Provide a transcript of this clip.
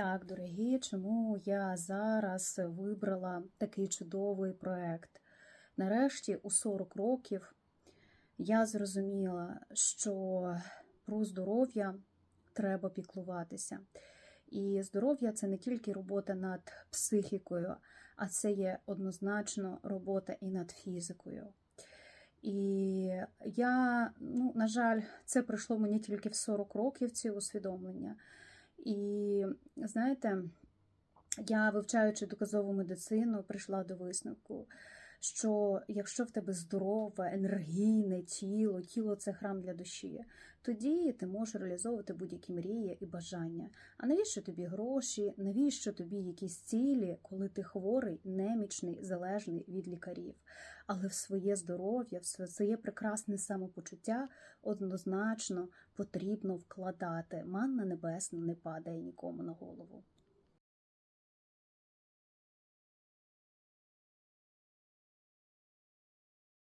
Так, дорогі, чому я зараз вибрала такий чудовий проект? Нарешті, у 40 років, я зрозуміла, що про здоров'я треба піклуватися. І здоров'я це не тільки робота над психікою, а це є однозначно робота і над фізикою. І я, ну, на жаль, це прийшло мені тільки в 40 років, ці усвідомлення. І знаєте, я, вивчаючи доказову медицину, прийшла до висновку, що якщо в тебе здорове, енергійне тіло, тіло це храм для душі, тоді ти можеш реалізовувати будь-які мрії і бажання. А навіщо тобі гроші? Навіщо тобі якісь цілі, коли ти хворий, немічний, залежний від лікарів? Але в своє здоров'я, в своє прекрасне самопочуття однозначно потрібно вкладати. Манна небесна не падає нікому на голову.